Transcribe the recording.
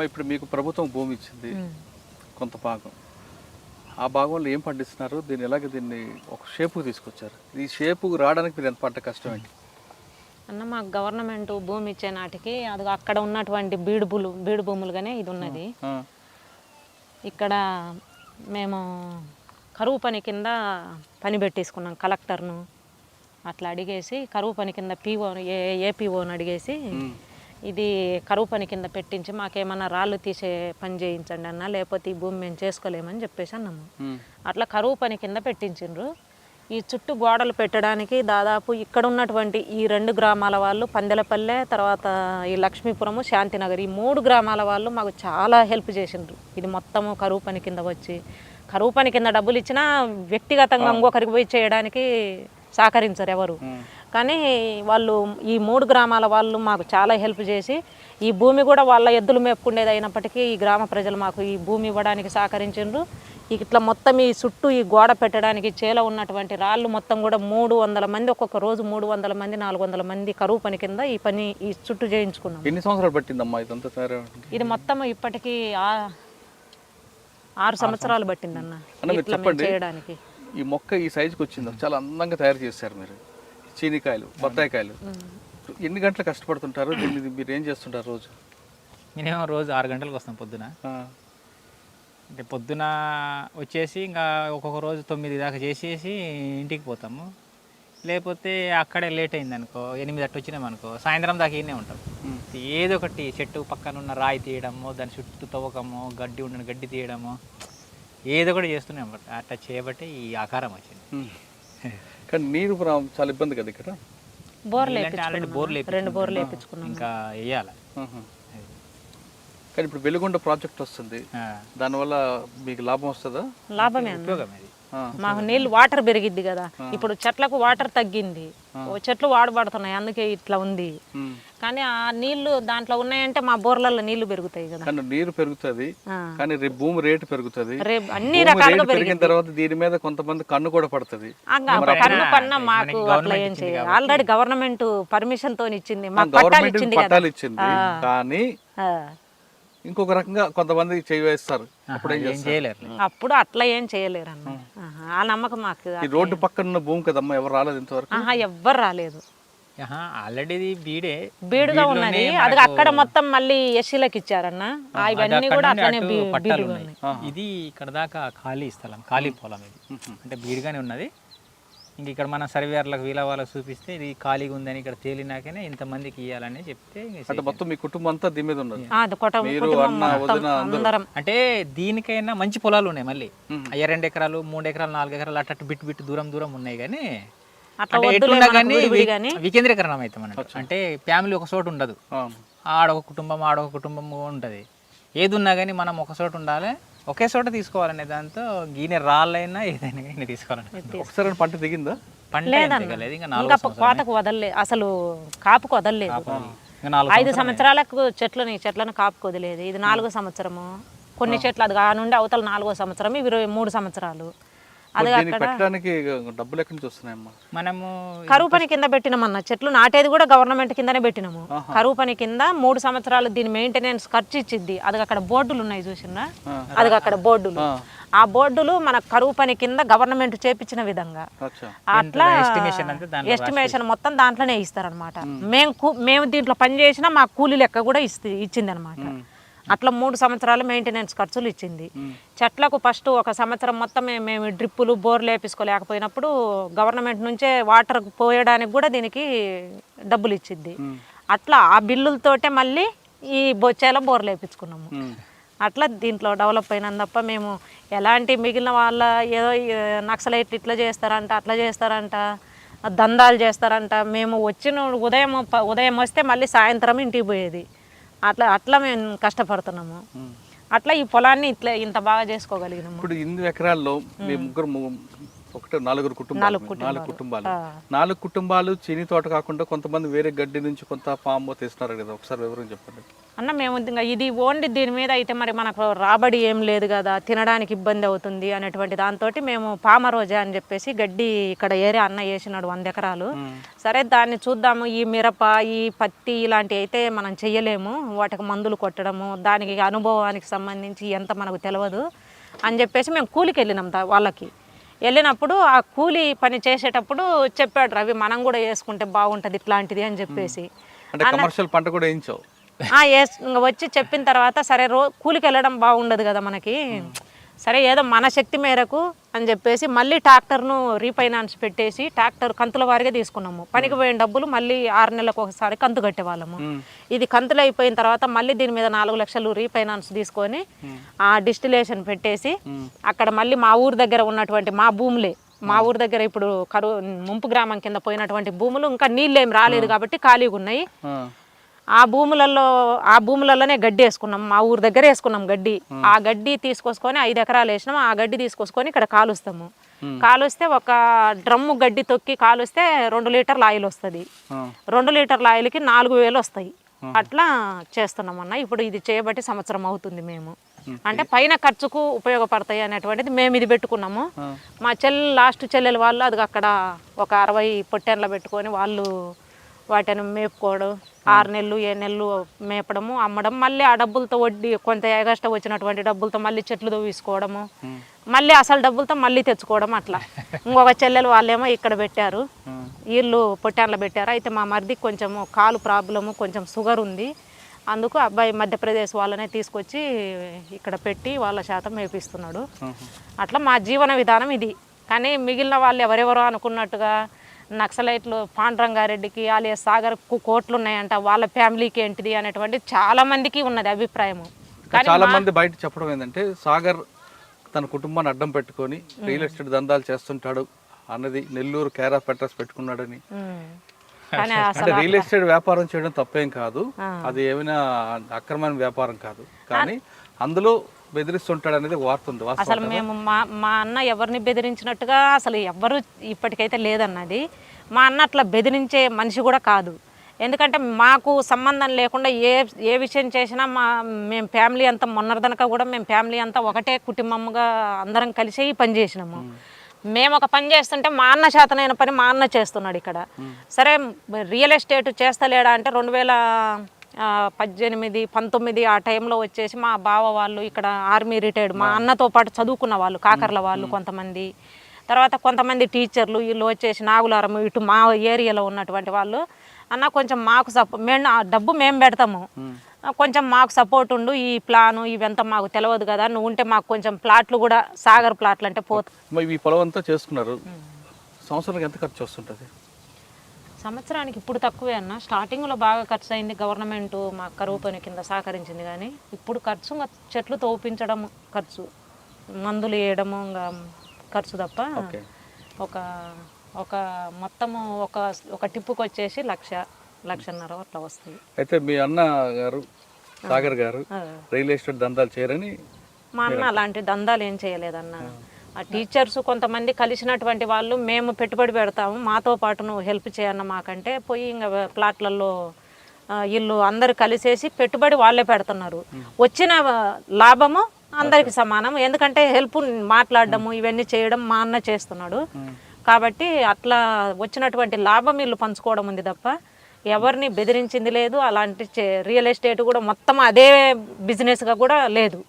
అమ్మా, ఇప్పుడు మీకు ప్రభుత్వం భూమి ఇచ్చింది కొంత భాగం. ఆ భాగంలో ఏం పండిస్తున్నారు? దీన్ని ఎలాగ దీన్ని ఒక షేపుకి తీసుకొచ్చారు? ఈ షేపుకు రావడానికి మీరు ఎంత పడ్డ కష్టం ఏంటి? అన్న మాకు గవర్నమెంట్ భూమి ఇచ్చే నాటికి అది అక్కడ ఉన్నటువంటి బీడు భూములు బీడు భూములుగానే ఇది ఉన్నది. ఇక్కడ మేము కరువు పని కింద పని పెట్టేసుకున్నాం కలెక్టర్ను. అట్లా అడిగేసి కరువు పని కింద పీఓ ఏ ఏపీఓని అడిగేసి ఇది కరువు పని కింద పెట్టించి మాకేమన్నా రాళ్ళు తీసే పని చేయించండి అన్న లేకపోతే ఈ భూమి మేము చేసుకోలేమని చెప్పేసి అన్నాము. అట్లా కరువు పని కింద పెట్టించిండ్రు. ఈ చుట్టూ గోడలు పెట్టడానికి దాదాపు ఇక్కడ ఉన్నటువంటి ఈ రెండు గ్రామాల వాళ్ళు పందెలపల్లె తర్వాత ఈ లక్ష్మీపురము శాంతినగర్ ఈ మూడు గ్రామాల వాళ్ళు మాకు చాలా హెల్ప్ చేసిండ్రు. ఇది మొత్తము కరువు పని కింద వచ్చి కరువు పని కింద డబ్బులు ఇచ్చినా వ్యక్తిగతంగా ఇంకొకరికి పోయి చేయడానికి సహకరించరు ఎవరు. కానీ వాళ్ళు ఈ మూడు గ్రామాల వాళ్ళు మాకు చాలా హెల్ప్ చేసి ఈ భూమి కూడా వాళ్ళ ఎద్దులు మేపుకునేది అయినప్పటికీ ఈ గ్రామ ప్రజలు మాకు ఈ భూమి ఇవ్వడానికి సహకరించిండ్రు. ఇట్లా మొత్తం ఈ చుట్టూ ఈ గోడ పెట్టడానికి చేల ఉన్నటువంటి రాళ్ళు మొత్తం కూడా మూడు వందల మంది ఒక్కొక్క రోజు మూడు వందల మంది నాలుగు వందల మంది కరువు పని కింద ఈ పని ఈ చుట్టూ చేయించుకున్నాం. ఎన్ని సంవత్సరాలు పట్టిందమ్మా ఇదంతా ఇది మొత్తం ఇప్పటికీ ఆరు సంవత్సరాలు పట్టిందన్న చెప్పండి. చేయడానికి. ఈ మొక్క ఈ సైజుకి వచ్చిందో? చాలా అందంగా తయారు చేశారు మీరు. చీనికాయలు బత్తాయికాయలు. ఎన్ని గంటలు కష్టపడుతుంటారు? దీన్ని మీరు ఏం చేస్తుంటారు రోజు? మినిమం రోజు ఆరు గంటలకు వస్తాం పొద్దున. అంటే పొద్దున వచ్చేసి ఇంకా ఒక్కొక్క రోజు తొమ్మిది దాకా చేసేసి ఇంటికి పోతాము. లేకపోతే అక్కడే లేట్ అయింది అనుకో ఎనిమిది అట్టు వచ్చినాం అనుకో సాయంత్రం దాకా ఈయనే ఉంటాం. ఏదో ఒకటి చెట్టు పక్కన ఉన్న రాయి తీయడము దాని చుట్టూ తవ్వకము గడ్డి ఉన్న గడ్డి తీయడము ఏదో ఒకటి చేస్తూనే ఉంటాం. అట్లా చేయబట్టి ఈ ఆకారం వచ్చింది. కానీ నీరు చాలా ఇబ్బంది కదా ఇక్కడ? బోర్లు ఆల్రెడీ బోర్లు వేయించుకున్నాం రెండు బోర్లు వేయించుకున్నాం. వేయించుకున్నాం ఇంకా వేయాలి. కానీ ఇప్పుడు వెలుగొండ ప్రాజెక్ట్ వస్తుంది. దానివల్ల మీకు లాభం వస్తుందా? లాభమే మాకు నీళ్ళు వాటర్ పెరిగిద్ది కదా. ఇప్పుడు చెట్లకు వాటర్ తగ్గింది. ఓ చెట్లు వాడబడుతున్నాయి అందుకే ఇట్లా ఉంది. కానీ ఆ నీళ్ళు దాంట్లో ఉన్నాయంటే మా బోర్లలో నీళ్ళు పెరుగుతాయి కదా. నీరు పెరుగుతుంది. కానీ రేపు భూమి రేటు పెరుగుతుంది. రేపు అన్ని రకాలుగా పెరిగిన తర్వాత దీని మీద కొంతమంది కన్ను కూడా పడుతుంది. కన్ను కన్నా మాకు అట్లా ఏం చేయాలి ఆల్రెడీ గవర్నమెంట్ పర్మిషన్తో ఇచ్చింది. మాకు పట్టాలు గవర్నమెంట్ ఇచ్చింది కదా. పట్టాలు ఇచ్చింది కానీ ఆ. ఇంకొక రకంగా కొంతమంది చేయి వేస్తారు అప్పుడు ఏం చేయలేరు అప్పుడు అట్లా ఏం చేయలేరు అన్న ఆ నమ్మకం మాకు ఈ రోడ్డు పక్కన ఉన్న భూమి కదమ్మా ఎవరు రాలేదు ఇంతవరకు? ఆహా ఎవ్వరు రాలేదు. ఆల్రెడీ బీడే. బీడుగా ఉన్నది. అది అక్కడ మొత్తం మళ్ళీ ఎస్సీలకు ఇచ్చారన్న. ఆ ఇవన్నీ కూడా అట్లనే పట్టాలు ఉన్నాయి. ఇది ఇక్కడ దాకా ఖాళీ స్థలం ఖాళీ పొలం ఇది. అంటే బీడుగానే ఉన్నది. ఇంక ఇక్కడ మన సర్వేర్లకు వీళ్ళ వాళ్ళకి చూపిస్తే ఇది ఖాళీగా ఉందని ఇక్కడ తేలినాకనే ఇంతమందికి ఇవ్వాలని చెప్తే అంటే మొత్తం మీ కుటుంబం అంతా దీని మీద ఉన్నది. మీరు, అన్న, వదిన అందరూ. అంటే దీనికైనా మంచి పొలాలు ఉన్నాయి మళ్ళీ. అయ్యా రెండు ఎకరాలు మూడు ఎకరాలు నాలుగు ఎకరాలు అట్ట బిట్టు బిట్టు దూరం దూరం ఉన్నాయి కానీ వికేంద్రీకరణం అవుతాం అన్నట్టు. అంటే ఫ్యామిలీ ఒక చోటు ఉండదు. ఆడొక కుటుంబం ఆడొక కుటుంబం ఉంటుంది. ఏది ఉన్నా కానీ మనం ఒక చోట ఉండాలి. ఒకే చోట తీసుకోవాలనే దాంతో గీనె రాళ్ళైనా ఏదైనా తీసుకోవాలని ఒకసారి పంట దిగిందా పంట ఇంకా నాలుగు కోతకు వదలలేదు అసలు కాపుకు వదలలేదు. ఇంకా నాలుగు ఐదు సంవత్సరాలకు చెట్లని చెట్లను కాపుకు వదిలేదు. ఇది నాలుగో సంవత్సరము. కొన్ని చెట్లు అది ఆ నుండి అవతల నాలుగో సంవత్సరం ఇవి ఇరవై మూడు సంవత్సరాలు. అది దీనికి పెట్టడానికి డబ్బులు ఎక్కడి నుంచి వస్తున్నాయమ్మా? మనము కరువు పని కింద పెట్టినామన్న చెట్లు నాటేది కూడా గవర్నమెంట్ కిందనే పెట్టినాము. కరువు పని కింద మూడు సంవత్సరాలు దీని మెయింటెనెన్స్ ఖర్చు ఇచ్చిద్ది. అది అక్కడ బోర్డులు ఉన్నాయి చూసిందా అది అక్కడ బోర్డులు. ఆ. బోర్డులు మన కరువు పని కింద గవర్నమెంట్ చేపించిన విధంగా. అచ్చా. అట్లా ఎస్టిమేషన్ మొత్తం దాంట్లోనే ఇస్తారనమాట మేము. కూ- మేము దీంట్లో పని చేసినా మా కూలీ లెక్క కూడా ఇస్తుంది ఇచ్చింది అనమాట అట్లా మూడు సంవత్సరాలు మెయింటెనెన్స్ ఖర్చులు ఇచ్చింది. చెట్లకు ఫస్ట్ ఒక సంవత్సరం మొత్తం మేము డ్రిప్పులు బోర్లు వేపించుకోలేకపోయినప్పుడు గవర్నమెంట్ నుంచే వాటర్ పోయడానికి కూడా దీనికి డబ్బులు ఇచ్చింది. అట్లా ఆ బిల్లులతోటే మళ్ళీ ఈ బొచ్చేల బోర్లు వేపించుకున్నాము. అట్లా దీంట్లో డెవలప్ అయినాం తప్ప మేము ఎలాంటి మిగిలిన వాళ్ళ ఏదో నక్సలైట్లు ఇట్లా చేస్తారంట అట్లా చేస్తారంట దందాలు చేస్తారంట. మేము వచ్చిన ఉదయం ఉదయం వస్తే మళ్ళీ సాయంత్రం ఇంటికి పోయేది. అట్లా అట్లా మేము కష్టపడుతున్నాము. అట్లా ఈ పొలాన్ని ఇట్లా ఇంత బాగా చేసుకోగలిగినాము. ఇప్పుడు ఇన్ని ఎకరాల్లో మీ ముగ్గురు ఒకటే నలుగురు కుటుంబాలు. నాలుగు కుటుంబాలు. నాలుగు కుటుంబాలు. చీని తోట కాకుండా కొంతమంది వేరే గడ్డి నుంచి కొంత పాము తీస్తున్నారు కదా ఒకసారి వివరం చెప్పండి. అన్న మేము ఇంకా ఇది ఓన్లీ దీని మీద అయితే మరి మనకు రాబడి ఏం లేదు కదా తినడానికి ఇబ్బంది అవుతుంది అనేటువంటి దాంతో మేము పామ రోజా అని చెప్పేసి గడ్డి ఇక్కడ ఏరియా అన్న వేసినాడు వంద ఎకరాలు. సరే దాన్ని చూద్దాము. ఈ మిరప ఈ పత్తి ఇలాంటివి అయితే మనం చెయ్యలేము వాటికి మందులు కొట్టడము దానికి అనుభవానికి సంబంధించి ఎంత మనకు తెలియదు అని చెప్పేసి మేము కూలికి వెళ్ళినాం వాళ్ళకి. వెళ్ళినప్పుడు ఆ కూలి పని చేసేటప్పుడు చెప్పాడు రవి మనం కూడా వేసుకుంటే బాగుంటుంది ఇట్లాంటిది అని చెప్పేసి. అంటే కమర్షియల్ పంట కూడా వేయించావు? వచ్చి చెప్పిన తర్వాత సరే రో కూలికి వెళ్ళడం బాగుండదు కదా మనకి. సరే ఏదో మన శక్తి మేరకు అని చెప్పేసి మళ్ళీ ట్రాక్టర్ను రీఫైనాన్స్ పెట్టేసి ట్రాక్టర్ కంతుల వారిగా తీసుకున్నాము. పనికి పోయిన డబ్బులు మళ్ళీ ఆరు నెలలకు ఒకసారి కంతు కట్టేవాళ్ళము. ఇది కంతులు అయిపోయిన తర్వాత మళ్ళీ దీని మీద నాలుగు లక్షలు రీఫైనాన్స్ తీసుకొని ఆ డిస్టిలేషన్ పెట్టేసి అక్కడ మళ్ళీ మా ఊరు దగ్గర ఉన్నటువంటి మా భూములే. మా ఊరు దగ్గర ఇప్పుడు కరువు ముంపు గ్రామం కింద పోయినటువంటి భూములు ఇంకా నీళ్ళు ఏం రాలేదు కాబట్టి ఖాళీగా ఉన్నాయి. ఆ. భూములలో ఆ భూములలోనే గడ్డి వేసుకున్నాం. మా ఊరు దగ్గర వేసుకున్నాం గడ్డి. ఆ గడ్డి తీసుకొసుకొని ఐదు ఎకరాలు వేసినాం. ఆ గడ్డి తీసుకొసుకొని ఇక్కడ కాలుస్తాము. కాలుస్తే ఒక డ్రమ్ము గడ్డి తొక్కి కాలుస్తే రెండు లీటర్ల ఆయిల్ వస్తుంది. రెండు లీటర్ల ఆయిల్కి నాలుగు వేలు వస్తాయి. అట్లా చేస్తున్నాం అన్న ఇప్పుడు ఇది చేయబట్టి సంవత్సరం అవుతుంది మేము. అంటే పైన ఖర్చుకు ఉపయోగపడతాయి అనేటువంటిది మేము ఇది పెట్టుకున్నాము. మా చెల్లి లాస్ట్ చెల్లెలు వాళ్ళు అది అక్కడ ఒక అరవై పొట్టెన్ల పెట్టుకొని వాళ్ళు వాటిని మేపుకోవడం ఆరు నెలలు ఏ నెలలు మేపడము అమ్మడం మళ్ళీ ఆ డబ్బులతో వడ్డీ కొంత ఎగస్ట వచ్చినటువంటి డబ్బులతో మళ్ళీ చెట్లు తవ్వేసుకోవడము మళ్ళీ అసలు డబ్బులతో మళ్ళీ తెచ్చుకోవడం అట్లా. ఇంకొక చెల్లెలు వాళ్ళేమో ఇక్కడ పెట్టారు. వీళ్ళు పొట్టాన్లో పెట్టారు. అయితే మా మరిదికి కొంచెం కాలు ప్రాబ్లము కొంచెం షుగర్ ఉంది. అందుకు అబ్బాయి మధ్యప్రదేశ్ వాళ్ళనే తీసుకొచ్చి ఇక్కడ పెట్టి వాళ్ళ శాతం మేపిస్తున్నాడు. అట్లా మా జీవన విధానం ఇది. కానీ మిగిలిన వాళ్ళు ఎవరెవరో అనుకున్నట్టుగా నక్సలైట్లు పాండురంగారెడ్డికి ఆలియా సాగర్ కోట్లు ఉన్నాయంట వాళ్ళ ఫ్యామిలీకి ఏంటిది అనేటువంటి చాలా మందికి ఉన్నది అభిప్రాయము. కానీ చాలా మంది బయట చెప్పడం ఏంటంటే సాగర్ తన కుటుంబాన్ని అడ్డం పెట్టుకొని రియల్ ఎస్టేట్ దందాలు చేస్తుంటాడు అన్నది నెల్లూరు కేర్ ఆఫ్ అడ్రస్ పెట్టుకున్నాడని. అంటే రియల్ ఎస్టేట్ వ్యాపారం చేయడం తప్పేం కాదు. అది ఏమైనా అక్రమమైన వ్యాపారం కాదు. కానీ అందులో బెదిరిస్తుంటాడు అనేది ఒక వార్త ఉంది వాస్తవం అసలు మేము మా మా అన్న ఎవరిని బెదిరించినట్టుగా అసలు ఎవ్వరు ఇప్పటికైతే లేదన్నది. మా అన్న అట్లా బెదిరించే మనిషి కూడా కాదు. ఎందుకంటే మాకు సంబంధం లేకుండా ఏ ఏ విషయం చేసినా మా మేము ఫ్యామిలీ అంతా మొన్నటిదనక కూడా మేము ఫ్యామిలీ అంతా ఒకటే కుటుంబంగా అందరం కలిసి ఈ పని చేసినాము. మేము. ఒక పని చేస్తుంటే మా అన్న శాతనైన పని మా అన్న చేస్తున్నాడు ఇక్కడ. సరే రియల్ ఎస్టేట్ చేస్తలేడా అంటే రెండు వేల పద్దెనిమిది పంతొమ్మిది ఆ టైంలో వచ్చేసి మా బావ వాళ్ళు ఇక్కడ ఆర్మీ రిటైర్డ్ మా అన్నతో పాటు చదువుకున్న వాళ్ళు కాకర్ల వాళ్ళు కొంతమంది. తర్వాత కొంతమంది టీచర్లు వీళ్ళు వచ్చేసి నాగులారం ఇటు మా ఏరియాలో ఉన్నటువంటి వాళ్ళు. అన్న కొంచెం మాకు సపో మేము ఆ డబ్బు మేము పెడతాము. కొంచెం మాకు సపోర్ట్ ఉండు ఈ ప్లాను ఇవంతా మాకు తెలియదు కదా నువ్వు ఉంటే మాకు కొంచెం ప్లాట్లు కూడా సాగర్ ప్లాట్లు అంటే పోత ఈ పొలం అంతా చేసుకున్నారు సంవత్సరానికి ఎంత ఖర్చు వస్తుంటుంది? సంవత్సరానికి ఇప్పుడు తక్కువే అన్న. స్టార్టింగ్లో బాగా ఖర్చు అయింది గవర్నమెంట్ మా కరువు పని కింద సహకరించింది కానీ ఇప్పుడు ఖర్చు చెట్లు తోపించడం ఖర్చు. మందులు వేయడము ఇంకా ఖర్చు తప్ప ఒక ఒక మొత్తము ఒక ఒక టిప్పుకి వచ్చేసి లక్ష లక్షన్నర అట్లా వస్తుంది. అయితే మీ అన్న గారు సాగర్ గారు రియల్ ఎస్టేట్ దందాలు చేయరని మా అన్న అలాంటి దందాలు ఏం చేయలేదన్న. ఆ టీచర్స్ కొంతమంది కలిసినటువంటి వాళ్ళు మేము పెట్టుబడి పెడతాము మాతో పాటు నువ్వు హెల్ప్ చేయన్న మాకంటే పోయి ఇంకా ప్లాట్లలో వీళ్ళు అందరు కలిసేసి పెట్టుబడి వాళ్ళే పెడుతున్నారు. వచ్చిన లాభము అందరికి సమానం ఎందుకంటే హెల్ప్ మాట్లాడడము ఇవన్నీ చేయడం మా అన్న చేస్తున్నాడు. కాబట్టి అట్లా వచ్చినటువంటి లాభం వీళ్ళు పంచుకోవడం ఉంది తప్ప ఎవరిని బెదిరించింది లేదు. అలాంటి రియల్ ఎస్టేట్ కూడా మొత్తం అదే బిజినెస్గా కూడా లేదు.